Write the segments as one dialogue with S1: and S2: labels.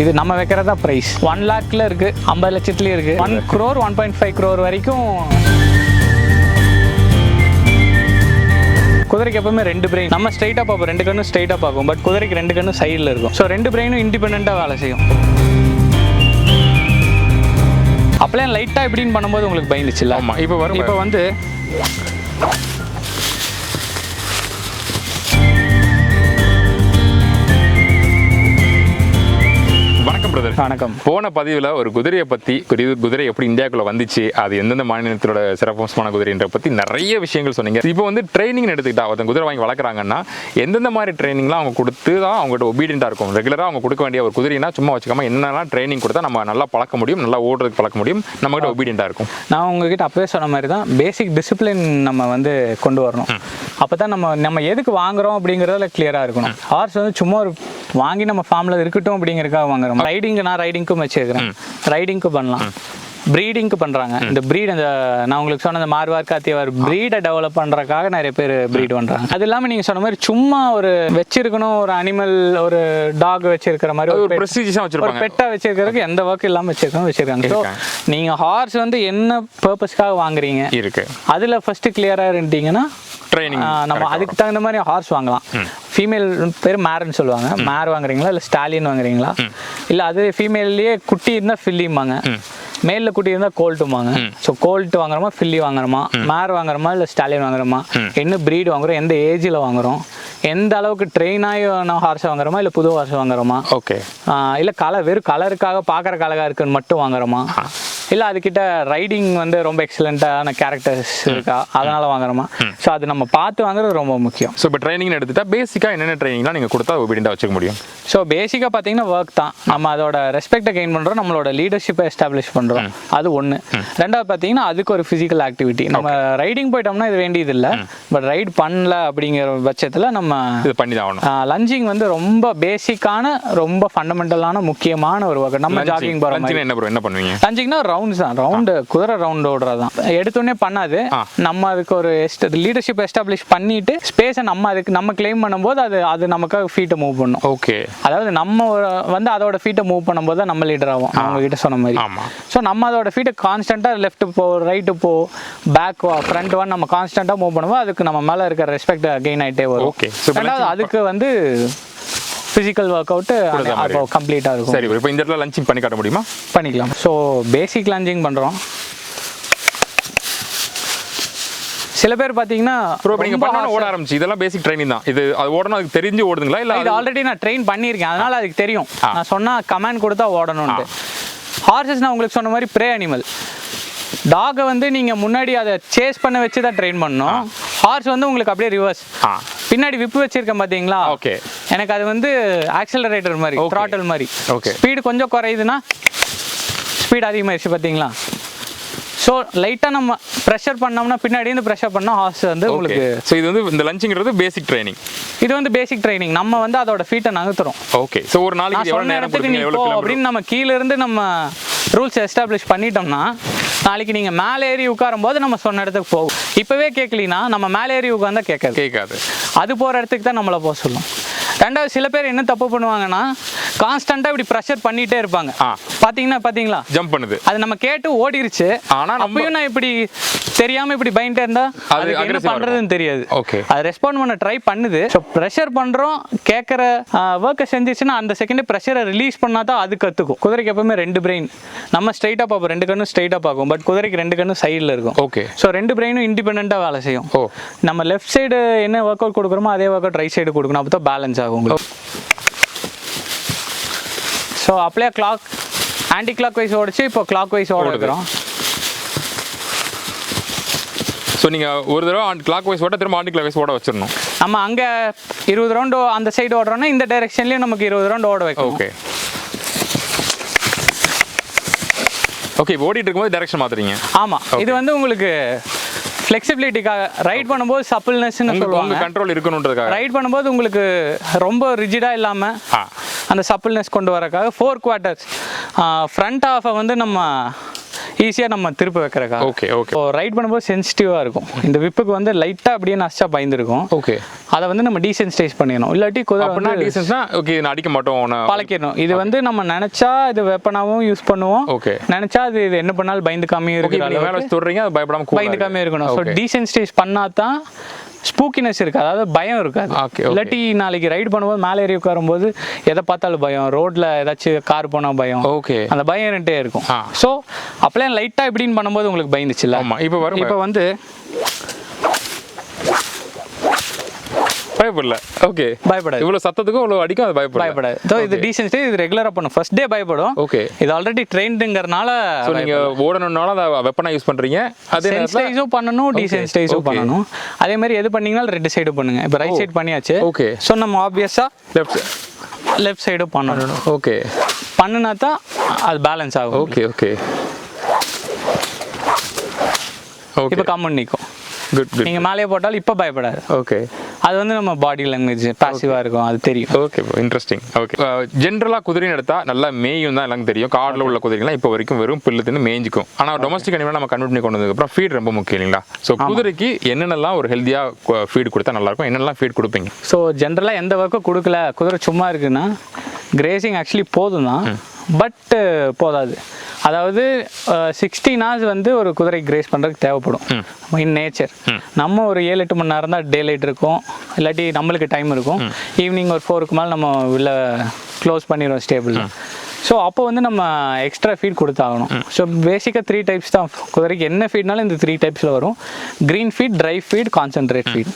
S1: இது நம்ம வைக்கிறதா ப்ரைஸ் ஒன் லேக்ல இருக்கு ஐம்பது லட்சத்துலயும் இருக்கு. One crore one point five crore வரைக்கும் குதிரைக்கு எப்பவுமே ரெண்டு பிரெயின் நம்ம ஸ்ட்ரைட்டாக பார்ப்போம் ரெண்டு கண்ணும் ஸ்ட்ரைட்டாக பார்க்கும் பட் குதிரைக்கு ரெண்டு கண்ணும் சைடில் இருக்கும். ஸோ ரெண்டு பிரெயினும் இண்டிபெண்ட்டாக வேலை செய்யும். அப்போலாம் லைட்டாக எப்படின்னு பண்ணும்போது உங்களுக்கு பயந்துச்சுல்ல?
S2: ஆமா இப்போ வரும்
S1: இப்போ வந்து
S2: வணக்கம் பிரதர்
S1: வணக்கம்.
S2: போன பதிவில் ஒரு குதிரையை பற்றி குதிரை எப்படி இந்தியாவுக்குள்ள வந்துச்சு அது எந்தெந்த மாநிலத்தோட சிறப்பம்சமான குதிரைன்ற பற்றி நிறைய விஷயங்கள் சொன்னீங்க. இப்போ வந்து ட்ரைனிங் எடுத்துக்கிட்டா ஒருத்தன் குதிரை வாங்கி வளர்க்குறாங்கன்னா எந்தெந்த மாதிரி ட்ரைனிங்லாம் அவங்க கொடுத்து தான் அவங்ககிட்ட ஒபீடியண்ட்டாக இருக்கும். ரெகுலராக அவங்க கொடுக்க வேண்டிய ஒரு குதிரைனா சும்மா வச்சுக்காம என்னெல்லாம் ட்ரைனிங் கொடுத்தா நம்ம நல்லா பழக்க முடியும் நல்லா ஓடுறதுக்கு பழக்க முடியும் நம்மகிட்ட ஒபீடியண்ட்டாக இருக்கும்.
S1: நான் உங்ககிட்ட அப்பவே சொன்ன மாதிரி தான் பேசிக் டிசிப்ளின் நம்ம வந்து கொண்டு வரணும். அப்போ தான் நம்ம நம்ம எதுக்கு வாங்குறோம் அப்படிங்கிறதுல கிளியராக இருக்கணும். ஹார்ஸ் வந்து சும்மா ஒரு வாங்கி நம்ம ஃபார்மில் இருக்கட்டும் அப்படிங்கிறதுக்காக வாங்குறோம். ரைடிங் நான் ரைடிங்க்கும் வச்சுருக்கிறேன். ரைடிங்க்கு பண்ணலாம். ப்ரீடிங்க்கு பண்ணுறாங்க இந்த ப்ரீட் அந்த நான் உங்களுக்கு சொன்ன அந்த மார்வார் காத்தியவார் ப்ரீடை டெவலப் பண்ணுறதுக்காக நிறைய பேர் ப்ரீட் பண்ணுறாங்க அது இல்லாமல் நீங்கள் சொன்ன மாதிரி சும்மா ஒரு வச்சிருக்கணும் ஒரு அனிமல் ஒரு டாக் வச்சிருக்கிற மாதிரி ஒரு
S2: ப்ரெஸ்டீஜாக வச்சிருப்பாங்க.
S1: பெட்டா வச்சிருக்கிறதுக்கு எந்த ஒர்க் இல்லாம வச்சிருக்கோம் வச்சிருக்காங்க. ஸோ நீங்க ஹார்ஸ் வந்து என்ன பர்பஸ்க்காக வாங்குறீங்க?
S2: இருக்கு.
S1: அதுல ஃபர்ஸ்ட் கிளியரா இருந்துட்டீங்கன்னா
S2: ட்ரைனிங்
S1: நம்ம அதுக்கு தகுந்த மாதிரி ஹார்ஸ் வாங்கலாம். ஃபீமேல் பேர் மேர்னு சொல்லுவாங்க. மேர் வாங்குறீங்களா? இல்லை ஸ்டாலின் வாங்குறீங்களா? இல்லை அது ஃபீமேல்லையே குட்டி இருந்தால் ஃபில்லிம்பாங்க மேலில் குட்டி இருந்தால் கோல்ட்டுமாங்க ஸோ கோல்ட் வாங்குறோமா? ஃபில்லி வாங்குறோமா? மேர் வாங்குறோமா? இல்லை ஸ்டாலின் வாங்குறோமா? என்ன breed வாங்குறோம்? எந்த ஏஜில் வாங்குறோம்? எந்த அளவுக்கு ட்ரெயின் ஆகி நான் ஹார்ஸ் வாங்குறோமா? இல்லை புது ஹார்ஸ் வாங்குறோமா?
S2: ஓகே
S1: இல்ல கலர் வெறும் கலருக்காக பார்க்குற அழகா இருக்குன்னு மட்டும் வாங்குறோமா? இல்ல அதுக்கிட்ட ரைடிங் வந்து ரொம்ப எக்ஸலண்ட்டான கேரக்டர்ஸ் இருக்கா? அதனால வாங்குறோமா? ஸோ அது நம்ம பார்த்து வாங்குறது ரொம்ப முக்கியம்.
S2: ஸோ இப்போ ட்ரைனிங் எடுத்துட்டா பேசிக்காக என்னென்ன ட்ரைனிங்லாம் நீங்கள் கொடுத்தா ஒபீடியண்ட்டாக வச்சுக்க முடியும்?
S1: ஸோ பேசிக்காக பார்த்தீங்கன்னா ஒர்க் தான். நம்ம அதோட ரெஸ்பெக்டை கெயின் பண்ணுறோம் நம்மளோட லீடர்ஷிப்பை எஸ்டாப்ளிஷ் பண்ணுறோம் அது ஒன்று ரெண்டாவது பார்த்தீங்கன்னா அதுக்கு ஒரு ஃபிசிக்கல் ஆக்டிவிட்டி நம்ம ரைடிங் போயிட்டோம்னா இது வேண்டியது இல்லை பட் ரைட் பண்ணல அப்படிங்கிற பட்சத்தில் நம்ம
S2: இது பண்ணி தான் ஆகணும்.
S1: லஞ்சிங் வந்து ரொம்ப பேசிக்கான ரொம்ப ஃபண்டமெண்டலான முக்கியமான ஒரு ஒர்க் நம்ம ஜாகிங் போகிற மாதிரி.
S2: என்ன பண்ணுவீங்க?
S1: லஞ்சிங்னா ரவுண்ட்ஸ் தான். ரவுண்டு குதிரை ரவுண்ட் ஓடுறது தான் எடுத்தோடனே பண்ணாது. நம்ம அதுக்கு ஒரு லீடர்ஷிப் எஸ்டாப்ளிஷ் பண்ணிட்டு ஸ்பேஸை நம்ம அதுக்கு நம்ம கிளைம் பண்ணும்போது அது அது நமக்காக ஃபீட்டை மூவ் பண்ணும்.
S2: ஓகே
S1: அதாவது நம்ம வந்து அதோட ஃபீட்டை மூவ் பண்ணும்போது தான் நம்ம லீடர் ஆகும் அவங்க கிட்ட சொன்ன மாதிரி. ஸோ நம்ம அதோட ஃபீட்டை கான்ஸ்டண்ட்டாக லெஃப்ட் போ ரைட்டு போ பேக் வா ஃப்ரண்ட் வா நம்ம கான்ஸ்டண்ட்டாக மூவ் பண்ணும்போது அதுக்கு நம்ம மேலே இருக்கிற ரெஸ்பெக்ட் கெயின் ஆகிட்டே வரும். ரெண்டாவது அதுக்கு வந்து ஃபிசிக்கல் ஒர்க் அவுட்டு அப்போ கம்ப்ளீட்டாக இருக்கும்.
S2: சரி இப்போ இந்த இடத்துல லஞ்சிங் பண்ணி காட்ட முடியுமா?
S1: பண்ணிக்கலாம். ஸோ பேசிக் லஞ்சிங் பண்ணுறோம் சில பேர் பார்த்தீங்கன்னா
S2: ப்ரோ
S1: ரொம்ப
S2: பண்ணணும் ஓட ஆரம்பிச்சு. இதெல்லாம் பேசிக் ட்ரைனிங் தான். இது அது ஓடணும் அதுக்கு தெரிஞ்சு ஓடுதுங்களா? இல்லை
S1: இது ஆல்ரெடி நான் ட்ரெயின் பண்ணியிருக்கேன். அதனால அதுக்கு தெரியும். நான் சொன்னா கமாண்ட் கொடுத்தா ஓடணும்ட்டு ஹார்சஸ் நான் உங்களுக்கு சொன்ன மாதிரி ப்ரே அனிமல் டாகை வந்து நீங்கள் முன்னாடி அதை சேஸ் பண்ண வச்சு தான் ட்ரெயின் பண்ணணும். ஹார்ஸ் வந்து உங்களுக்கு அப்படியே ரிவர்ஸ் பின்னாடி விப்பு வச்சிருக்கேன் பார்த்தீங்களா
S2: ஓகே
S1: எனக்கு அது வந்து ஆக்சலரேட்டர் மாதிரி. த்ராட்டல் மாதிரி.
S2: Okay.
S1: ஸ்பீடு கொஞ்சம் குறையுதுன்னா ஸ்பீடு அதிகமாயிருச்சு பார்த்தீங்களா ஸோ லைட்டாக நம்ம ப்ரெஷர் பண்ணோம்னா பின்னாடி இருந்து ப்ரெஷர் பண்ணால் ஹார்ஸ் வந்து
S2: ஓகே
S1: உங்களுக்கு
S2: ஸோ இது வந்து இந்த லஞ்சிங்கிறது பேசிக் ட்ரைனிங்
S1: இது வந்து பேசிக் ட்ரைனிங் நம்ம வந்து அதோட ஃபீட்டை நகர்த்துறோம்.
S2: ஓகே ஸோ ஒரு நாளைக்கு எவ்வளோ
S1: இடத்துக்கு நீ அப்படின்னு நம்ம கீழ இருந்து நம்ம ரூல்ஸ் எஸ்டாப்ளிஷ் பண்ணிட்டோம்னா நாளைக்கு நீங்க மேலே ஏறி உட்காரும் போது நம்ம சொன்ன இடத்துக்கு போகும். இப்பவே கேட்கலினா நம்ம மேலே ஏறி உட்கார்ந்தா கேட்காது
S2: கேட்காது
S1: அது போற இடத்துக்கு தான் நம்மளை போக சொல்லும். ரெண்டாவது சில பேர் என்ன தப்பு பண்ணுவாங்கன்னா கான்ஸ்டன்டா இப்படி ப்ரெஷர் பண்ணிட்டே இருப்பாங்க.
S2: ஆ.
S1: பாத்தீங்கன்னா பாத்தீங்களா?
S2: ஜம்ப் பண்ணுது.
S1: அது நம்ம கேட்டு ஓடிருச்சு.
S2: ஆனா நம்ம-
S1: அப்பயும் நான் இப்படி தெரியாம இப்படி பயந்துட்டே இருந்தா
S2: அது
S1: என்ன பண்றதுன்னு தெரியாது.
S2: Okay.
S1: அது ரெஸ்பாண்ட் பண்ண ட்ரை பண்ணுது. ஸோ ப்ரெஷர் பண்றோம் கேட்குற ஒர்க்கை செஞ்சிச்சுன்னா அந்த செகண்ட் ப்ரெஷரை ரிலீஸ் பண்ணா தான் அது கத்துக்கும். குதிரைக்கு எப்பவுமே ரெண்டு பிரெயின் நம்ம ஸ்ட்ரைட்டாக பார்ப்போம். ரெண்டு கண்ணும் ஸ்ட்ரைட்டாக பார்க்கும். பட் குதிரைக்கு ரெண்டு கண்ணும் சைடில் இருக்கும்.
S2: ஓகே
S1: ஸோ ரெண்டு பிரெயினும் இண்டிபெண்ட்டாக வேலை செய்யும்.
S2: ஓ
S1: நம்ம லெஃப்ட் சைடு என்ன ஒர்க் அவுட் கொடுக்குறோமோ அதே ஒர்க் அவுட் ரைட் சைடு கொடுக்கணும். அப்போ தான் பேலன்ஸ் ஆகும் உங்களுக்கு. ஸோ அப்படியே கிளாக் ஆன்டி கிளாக் வைஸ் ஓடிச்சு. இப்போ கிளாக் வைஸ் ஓட
S2: ஓடுது.
S1: வைக்கிறோம்.
S2: ஸோ நீங்கள் ஒரு தடவை கிளாக் வைஸ் ஓட்ட திரும்ப ஆண்டி கிளாக் வைஸ் ஓட வச்சிடணும்
S1: நம்ம அங்கே இருபது ரவுண்டு அந்த சைடு ஓடுறோம்னா இந்த டைரெக்ஷன்லேயும் நமக்கு இருபது ரவுண்டு ஓட வைக்கணும்.
S2: ஓகே ஓகே இப்போ ஓடிட்டு இருக்கும்போது டைரக்ஷன் மாத்துறீங்க.
S1: ஆமாம் இது வந்து உங்களுக்கு ஃப்ளெக்சிபிலிட்டிக்காக ரைட் பண்ணும்போது சப்பிள்னஸ்ன்னு
S2: உங்க
S1: சொல்லுவாங்க.
S2: கண்ட்ரோல் இருக்கணுன்றதுக்காக.
S1: ரைட் பண்ணும்போது உங்களுக்கு ரொம்ப ரிஜிடாக இல்லாமல் அந்த சப்பிள்னஸ் கொண்டு வரக்காக ஃபோர் குவார்ட்டர்ஸ் ஃப்ரண்ட் ஹாஃபை வந்து நம்ம ஈஸியாக நம்ம திருப்ப வைக்கிறக்கா
S2: ஓகே ஓகே
S1: ரைட் பண்ணும்போது சென்சிட்டிவாக இருக்கும். இந்த விப்புக்கு வந்து லைட்டாக அப்படியே நஷ்டா பயந்துருக்கும்.
S2: ஓகே
S1: அதை வந்து நம்ம டீசென்சிடைஸ் பண்ணிடணும். இல்லாட்டி குதிரை
S2: டீசன்ஸ்னா ஓகே நான் அடிக்க மாட்டோம்
S1: பழக்கிடணும். இது வந்து நம்ம நினைச்சா இது வெப்பனாவும் யூஸ் பண்ணுவோம்.
S2: ஓகே
S1: நினைச்சா அது இது என்ன பண்ணாலும் இருக்கிற
S2: நீங்க மேல தொடுறீங்க அது
S1: பயந்துக்காம இருக்கணும். ஸோ. டீசென்சிடைஸ் பண்ணா தான் ஸ்பூக்கினஸ் இருக்கு. அதாவது பயம் இருக்காது. இல்லாட்டி நாளைக்கு ரைடு பண்ணும்போது மேலே ஏறி உட்காரும்போது எதை பார்த்தாலும் பயம். ரோட்ல ஏதாச்சும் கார் போனா பயம்.
S2: ஓகே
S1: அந்த பயம் இருந்துட்டே இருக்கும். ஸோ அப்பளே லைட்டா இப்படின்னு பண்ணும்போது உங்களுக்கு பயந்துச்சுல்ல?
S2: ஆமா. இப்போ வரும்
S1: இப்போ வந்து
S2: பயப்படல. ஓகே
S1: பயப்படாது.
S2: இவ்வளவு சத்தத்துக்கும் இவ்வளவு அடிக்கும் அது பயப்படல.
S1: பயப்படாது. ஸோ இது டீசென்சிட்டி இது ரெகுலராக பண்ணும். ஃபர்ஸ்ட் டே பயப்படும்
S2: ஓகே
S1: இது ஆல்ரெடி ட்ரெயின்டுங்கிறனால
S2: ஸோ நீங்க ஓடணும்னாலும் அதை வெப்பனா யூஸ் பண்றீங்க. அதே
S1: சென்சிடைஸும் பண்ணணும் டீசென்சிடைஸும். பண்ணணும். அதே மாதிரி எது பண்ணீங்கனாலும் ரெண்டு சைடு பண்ணுங்க. இப்போ ரைட் சைடு பண்ணியாச்சு.
S2: ஓகே
S1: ஸோ நம்ம ஆப்வியஸாக
S2: லெஃப்ட்
S1: லெஃப்ட் சைடும் பண்ணணும்.
S2: ஓகே
S1: பண்ணுனா தான் அது பேலன்ஸ் ஆகும்.
S2: ஓகே ஓகே ஓகே
S1: இப்போ கம்மன் நிற்கும்
S2: குட் குட்
S1: நீங்கள் மேலேயே போட்டாலும் இப்போ பயப்படாது.
S2: ஓகே
S1: அது வந்து நம்ம பாடி லாங்குவேஜ் பாசிவாக இருக்கும் அது தெரியும்.
S2: ஓகே இன்ட்ரெஸ்டிங் ஓகே ஜென்ரலாக குதிரைன்னு எடுத்தா நல்லா மேயும் தான் எல்லாம் தெரியும். காடில் உள்ள குதிரைகள்லாம் இப்போ வரைக்கும் வெறும் புல்லு தின்னு மேய்ஞ்சிக்கும். ஆனால் டொமஸ்டிக் அனிமல் நம்ம கன்வெர்ட் பண்ணி கொண்டு வந்ததுக்கப்புறம் ஃபீட் ரொம்ப முக்கியம் இல்லைங்களா? ஸோ குதிரைக்கு என்னென்னலாம் ஒரு ஹெல்த்தியாக ஃபீட் கொடுத்தா நல்லா இருக்கும் என்னெல்லாம் ஃபீட் கொடுப்பீங்க?
S1: ஸோ ஜென்ரலாக எந்த ஒர்க்கும் கொடுக்கல. குதிரை சும்மா இருக்குன்னா கிரேசிங் ஆக்சுவலி போதும் தான் பட் போதாது. அதாவது சிக்ஸ்டீன் ஹவர்ஸ் வந்து ஒரு குதிரை கிரேஸ் பண்ணுறதுக்கு தேவைப்படும். இன் நேச்சர் நம்ம ஒரு ஏழு எட்டு மணி நேரம் தான் டே லைட் இருக்கும். இல்லாட்டி நம்மளுக்கு டைம் இருக்கும். ஈவினிங் ஒரு ஃபோருக்கு மேலே நம்ம உள்ள க்ளோஸ் பண்ணிடுவோம் ஸ்டேபிள் ஸோ அப்போ வந்து நம்ம எக்ஸ்ட்ரா ஃபீட் கொடுத்தாகணும். ஸோ பேசிக்காக த்ரீ டைப்ஸ் தான். குதிரைக்கு என்ன ஃபீட்னாலும் இந்த த்ரீ டைப்ஸில் வரும். Green feed dry feed concentrate feed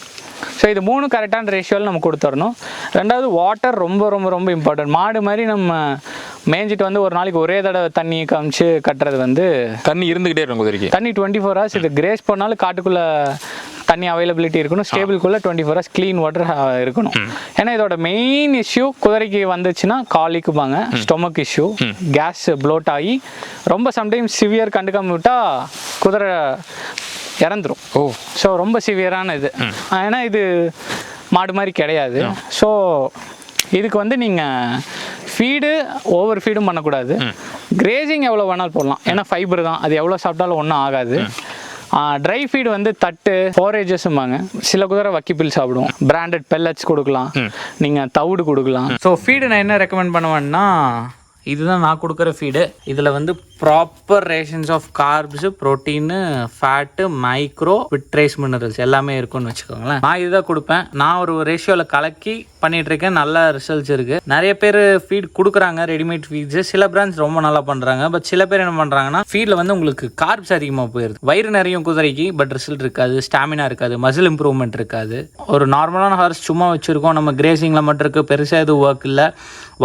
S1: so இது மூணு கரெக்டான ரேஷியோவில் நம்ம கொடுத்துடணும். ரெண்டாவது வாட்டர் ரொம்ப ரொம்ப ரொம்ப இம்பார்ட்டன்ட் மாடு மாதிரி நம்ம மேய்ஞ்சிட்டு வந்து ஒரு நாளைக்கு ஒரே தடவை தண்ணி காமிச்சு கட்டுறது வந்து
S2: தண்ணி இருந்துகிட்டே இருக்கும் குதிரைக்கு.
S1: தண்ணி டுவெண்ட்டி ஃபோர் ஹவர்ஸ் இது கிரேஸ் பண்ணாலும் காட்டுக்குள்ளே தண்ணி அவைலபிலிட்டி இருக்கணும். ஸ்டேபிள்குள்ளே twenty four hours clean water இருக்கணும். ஏன்னா இதோட மெயின் இஷ்யூ குதிரைக்கு வந்துச்சுன்னா காலிக்குப்பாங்க ஸ்டொமக் இஷ்யூ கேஸ் ப்ளோட் ஆகி ரொம்ப சம்டைம்ஸ் சிவியர் கண்டுக்காம விட்டா குதிரை இறந்துரும்.
S2: ஓ.
S1: ஸோ ரொம்ப சிவியரான இது. ஏன்னா இது மாடு மாதிரி கிடையாது. ஸோ இதுக்கு வந்து நீங்கள் ஃபீடு ஓவர் ஃபீடும் பண்ணக்கூடாது. கிரேசிங் எவ்வளோ வேணாலும் போடலாம். ஏன்னா ஃபைபர் தான். அது எவ்வளோ சாப்பிட்டாலும் ஒன்றும் ஆகாது. ட்ரை ஃபீடு வந்து தட்டு ஃபோரேஜஸ்ம்பாங்க சில குதிரை வக்கிப்பில் சாப்பிடுவோம். பிராண்டட் பெல்லட்ஸ் கொடுக்கலாம். நீங்கள் தவிடு கொடுக்கலாம். ஸோ ஃபீடு நான் என்ன ரெக்கமெண்ட் பண்ணுவேன்னா இதுதான் நான் கொடுக்குற ஃபீடு இதில் வந்து proper rations of carbs protein fat micro விட்ரேஸ் minerals எல்லாமே இருக்கும்னு வச்சுக்கோங்களேன். நான் இதுதான் கொடுப்பேன். நான் ஒரு ரேஷியோவில் கலக்கி பண்ணிட்டு இருக்கேன். நல்ல ரிசல்ட்ஸ் இருக்குது நிறைய பேர் ஃபீட் கொடுக்குறாங்க ரெடிமேட் ஃபீட்ஸு சில பிராண்ட்ஸ் ரொம்ப நல்லா பண்ணுறாங்க பட் சில பேர் என்ன பண்ணுறாங்கன்னா ஃபீடில் வந்து உங்களுக்கு கார்ப்ஸ் அதிகமாக போயிடுது வயிறு நிறைய குதிரைக்கு பட் ரிசல்ட் இருக்காது. ஸ்டாமினா இருக்காது. மசில் இம்ப்ரூவ்மெண்ட் இருக்காது. ஒரு நார்மலான ஹார்ஸ் சும்மா வச்சுருக்கோம். நம்ம கிரேசிங்கில் மட்டும் இருக்குது பெருசாக எதுவும் ஒர்க் இல்லை.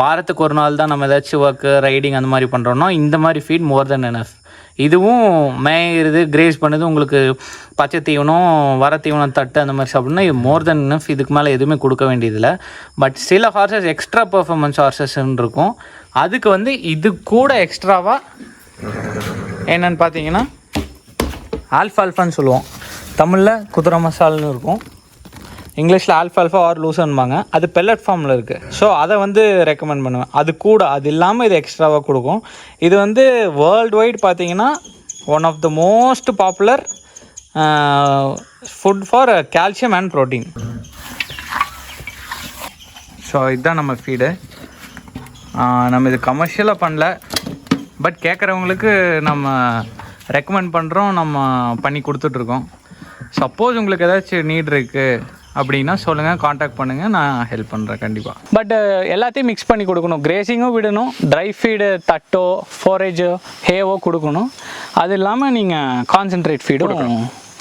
S1: வாரத்துக்கு ஒரு நாள் தான் நம்ம ஏதாச்சும் ஒர்க்கு ரைடிங் அந்த மாதிரி பண்ணுறோம்னா இந்த மாதிரி ஃபீட் மோர் தென் எனஃப் இதுவும் மேயிறது கிரேஸ் பண்ணுது உங்களுக்கு பச்சை தீவனம் வர தீவனம் தட்டு அந்த மாதிரி சாப்பிட்ணுன்னா இது மோர் தென் இனஃப் இதுக்கு மேலே எதுவுமே கொடுக்க வேண்டியதில்லை. பட் சில ஹார்சஸ் எக்ஸ்ட்ரா பர்ஃபார்மன்ஸ் ஹார்சஸ்ன்னு இருக்கும். அதுக்கு வந்து இது கூட எக்ஸ்ட்ராவாக என்னென்னு பார்த்தீங்கன்னா ஆல்ஃபால்ஃபான்னு சொல்லுவோம். தமிழில் குதிரை மசால்னு இருக்கும். இங்கிலீஷில் ஆல்ஃபால்ஃபா ஆர் லூசன்பாங்க அது பெல்லட் ஃபார்மில் இருக்குது ஸோ அதை வந்து ரெக்கமெண்ட் பண்ணுவேன். அது கூட அது இல்லாமல் இது எக்ஸ்ட்ராவாக கொடுக்கும். இது வந்து வேர்ல்டு வைட் பார்த்தீங்கன்னா one of the most popular food for calcium and protein so இதுதான் நம்ம ஃபீடு நம்ம இது கமர்ஷியலாக பண்ணல. பட் கேட்குறவங்களுக்கு நம்ம ரெக்கமெண்ட் பண்ணுறோம் நம்ம பண்ணி கொடுத்துட்ருக்கோம் சப்போஸ் உங்களுக்கு ஏதாச்சும் நீட் இருக்குது அப்படின்னா சொல்லுங்கள் காண்டாக்ட் பண்ணுங்கள் நான் ஹெல்ப் பண்ணுறேன் கண்டிப்பாக பட் எல்லாத்தையும் மிக்ஸ் பண்ணி கொடுக்கணும். கிரேசிங்கும் விடணும் ட்ரை ஃபீடு தட்டோ ஃபோரேஜோ ஹேவோ கொடுக்கணும். அது இல்லாமல் நீங்கள் கான்சென்ட்ரேட் ஃபீடும்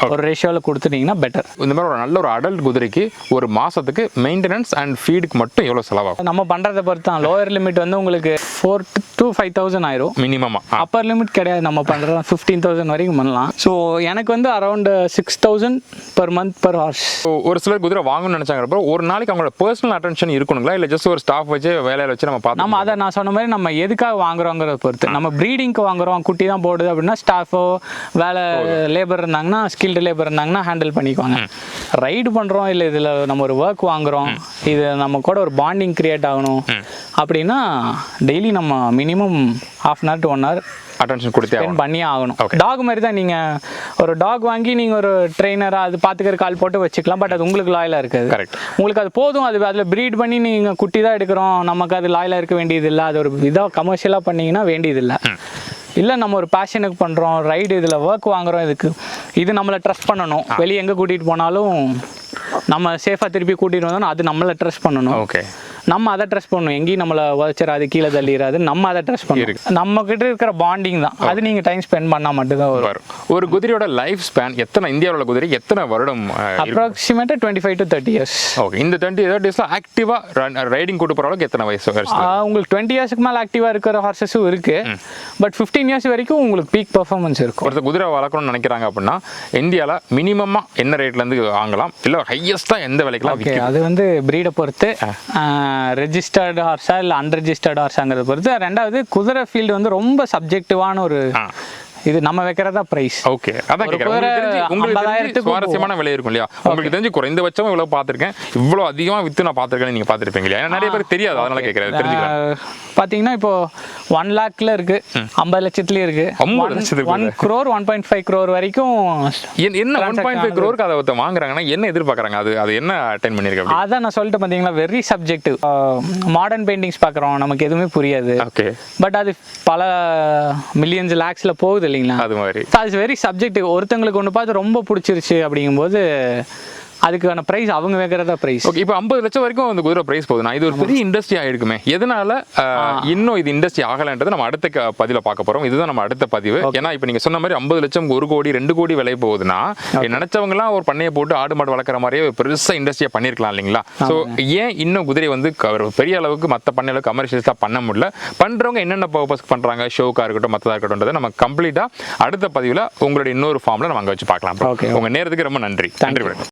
S1: ஒரு ரேஷியோவில் கொடுத்துட்டீங்கன்னா பெட்டர்
S2: இந்த மாதிரி ஒரு நல்ல ஒரு அடல்ட் குதிரைக்கு ஒரு மாசத்துக்கு மெயின்டெனன்ஸ் அண்ட் ஃபீடுக்கு மட்டும் எவ்வளோ செலவாகும்?
S1: நம்ம பண்ணுறதை பொறுத்து தான் லோயர் லிமிட் வந்து உங்களுக்கு ஃபோர் டு ஃபைவ் தௌசண்ட் ஆயிரும்.
S2: மினிமமா
S1: அப்பர் லிமிட் கிடையாது. நம்ம பண்ணுறோம் ஃபிஃப்டீன் தௌசண்ட் வரைக்கும் பண்ணலாம். ஸோ எனக்கு வந்து around six thousand per month per horse
S2: ஒரு சிலர் குதிரை வாங்கணும்னு நினைச்சாங்க ஒரு நாளைக்கு அவங்களோட பர்சனல் அட்டென்ஷன் இருக்கணுங்களா? இல்லை ஜஸ்ட் ஒரு ஸ்டாஃப் வச்சு வேலையில வச்சு நம்ம பார்த்தோம்
S1: நம்ம அதை நான் சொன்ன மாதிரி நம்ம எதுக்காக வாங்குறோங்கிறத பொறுத்து. நம்ம ப்ரீடிங்க்கு வாங்குறோம். குட்டி தான் போடுது அப்படின்னா ஸ்டாஃபோ வேலை லேபர் இருந்தாங்கன்னா ஸ்கில்டு லேபர் இருந்தாங்கன்னா ஹேண்டில் பண்ணிக்குவாங்க. ரைடு பண்ணுறோம் இல்லை இதில் நம்ம ஒரு ஒர்க் வாங்குறோம் இது நம்ம கூட ஒரு பாண்டிங் கிரியேட் ஆகணும். அப்படின்னா டெய்லி நம்ம minimum half an hour to one hour
S2: attention கொடுத்தே
S1: பண்ணியே ஆகணும். டாக் மாதிரி தான் நீங்கள் ஒரு டாக் வாங்கி நீங்கள் ஒரு ட்ரெயினராக அது பார்த்துக்கிற கால் போட்டு வச்சுக்கலாம். பட் அது உங்களுக்கு லாயலாக இருக்காது.
S2: Correct.
S1: உங்களுக்கு அது போதும். அது அதில் ப்ரீட் பண்ணி நீங்கள் குட்டி தான் எடுக்கிறோம். நமக்கு அது லாயலாக இருக்க வேண்டியதில்லை. அது ஒரு இதாக கமர்ஷியலாக பண்ணீங்கன்னா வேண்டியதில்லை. இல்லை நம்ம ஒரு பேஷனுக்கு பண்ணுறோம் ரைடு இதில் ஒர்க் வாங்குறோம். இதுக்கு இது நம்மளை ட்ரஸ்ட் பண்ணணும். வெளியே எங்கே கூட்டிகிட்டு போனாலும் நம்ம சேஃபாக திருப்பி கூட்டிகிட்டு வந்தோம்னா அது நம்மளை ட்ரஸ்ட் பண்ணணும்.
S2: ஓகே
S1: நம்ம அதை ட்ரெஸ் பண்ணணும். எங்கேயும் நம்மளை உதச்சிடாது கீழே தள்ளிடாது நம்ம அதை ட்ரெஸ் பண்ணணும். நம்ம கிட்ட இருக்கிற பாண்டிங் தான். அது நீங்கள் டைம் ஸ்பெண்ட் பண்ணால் மட்டும்தான் வரும்.
S2: ஒரு குதிரையோட லைஃப் ஸ்பேன் எத்தனை இந்தியாவில் குதிரை எத்தனை வருடம்
S1: அப்ராக்சிமேட்டாக twenty five to thirty years
S2: okay இந்த டுவெண்ட்டி தேர்ட்டிஸ்ல ஆக்டிவா ரைடிங் கூட்டு போற அளவுக்கு எத்தனை வயசு
S1: உங்களுக்கு டுவெண்ட்டி இயர்ஸ்க்கு மேலே ஆக்டிவாக இருக்கிற ஹார்சஸும் இருக்கு. பட் ஃபிஃப்டீன் இயர்ஸ் வரைக்கும் உங்களுக்கு பீக் பர்ஃபார்மன்ஸ் இருக்கும்.
S2: ஒருத்தர் குதிரை வளர்க்கணும்னு நினைக்கிறாங்க அப்படின்னா இந்தியாவில் மினிமமா என்ன ரேட்ல இருந்து வாங்கலாம்? இல்ல ஹையஸ்டா எந்த விலைக்கெல்லாம்
S1: ஓகே அது வந்து ப்ரீடை பொறுத்து ரெஜிஸ்டர்டு ஹார்ஸா இல்லை அன்ரெஜிஸ்டர்டு ஹார்ஸாங்கிறத பொறுத்து ரெண்டாவது குதிரை ஃபீல்டு வந்து ரொம்ப சப்ஜெக்டிவான ஒரு இது நம்ம வைக்கிறதா ப்ரைஸ்
S2: ஓகே அதான் உங்களுக்கு தெரிஞ்சு உங்களுக்கு தெரிஞ்சு
S1: 50,000
S2: சுவாரஸ்யமான விலை இருக்கும் இல்லையா? உங்களுக்கு தெரிஞ்சு குறைந்தபட்சம் இவ்வளவு பார்த்திருக்கேன். இவ்வளவு அதிகமா வித்து நான் பார்த்திருக்கேன் நீங்க பார்த்திருப்பீங்க இல்லையா? நிறைய பேருக்கு தெரியாது அதனால கேட்கறேன் தெரிஞ்சுக்கிறேன்
S1: ஆஹ் பாத்தீங்கன்னா இப்போ ஒன் லேக்ல இருக்கு. ஐம்பது லட்சத்துலயும் இருக்கு.
S2: 50 லட்சத்துக்கு
S1: one crore one point five crore வரைக்கும்
S2: என்ன- ஒன் பாயிண்ட் ஃபைவ் க்ரோருக்கு அதை ஒருத்தர் வாங்குறாங்கன்னா என்ன எதிர்பார்க்கறாங்க? அது அது என்ன அட்டைன் பண்ணிருக்க
S1: அதான் நான் சொல்லிட்டு பார்த்தீங்களா வெரி சப்ஜெக்டிவ் மாடர்ன் பெயிண்டிங்ஸ் பார்க்குறோம் நமக்கு எதுவுமே புரியாது.
S2: ஓகே
S1: பட் அது பல மில்லியன்ஸ் லேக்ஸில் போகுது இல்லைங்களா?
S2: அது மாதிரி.
S1: வெரி சப்ஜெக்டிவ் ஒருத்தங்களுக்கு ஒன்று பார்த்து ரொம்ப பிடிச்சிருச்சு அப்படிங்கும்போது அதுக்கான ப்ரைஸ் அவங்க வைக்கிறதா ப்ரைஸ்
S2: ஓகே இப்போ ஐம்பது லட்சம் வரைக்கும் அந்த குதிரை பிரைஸ் போகுதுண்ணா இது ஒரு பெரிய இண்டஸ்ட்ரி ஆயிருக்குமே எதனால இன்னும் இது இண்டஸ்ட்ரி ஆகலைன்றது நம்ம அடுத்த பதில பார்க்க போறோம். இதுதான் நம்ம அடுத்த பதிவு. ஏன்னா இப்போ நீங்க சொன்ன மாதிரி ஐம்பது லட்சம் ஒரு கோடி ரெண்டு கோடி விலை போகுதுன்னா நினைச்சவங்கலாம் ஒரு பண்ணையை போட்டு ஆடு மாடு வளர்க்குற மாதிரியே ஒரு பெருசா இண்டஸ்ட்ரியா பண்ணிருக்கலாம் இல்லைங்களா? ஸோ ஏன் இன்னும் குதிரை வந்து பெரிய அளவுக்கு மற்ற பண்ணை அளவுக்கு கமர்ஷியல்ஸாக பண்ண முடியல? பண்றவங்க என்னென்ன பர்பஸ் பண்றாங்க? ஷோக்கா இருக்கட்டும் மற்றதா இருக்கட்டும் நம்ம கம்ப்ளீட்டா அடுத்த பதிவுல உங்களுடைய இன்னொரு ஃபார்ம்ல நம்ம அங்க வச்சு பார்க்கலாம்
S1: Okay.
S2: உங்க நேரத்துக்கு ரொம்ப நன்றி. நன்றி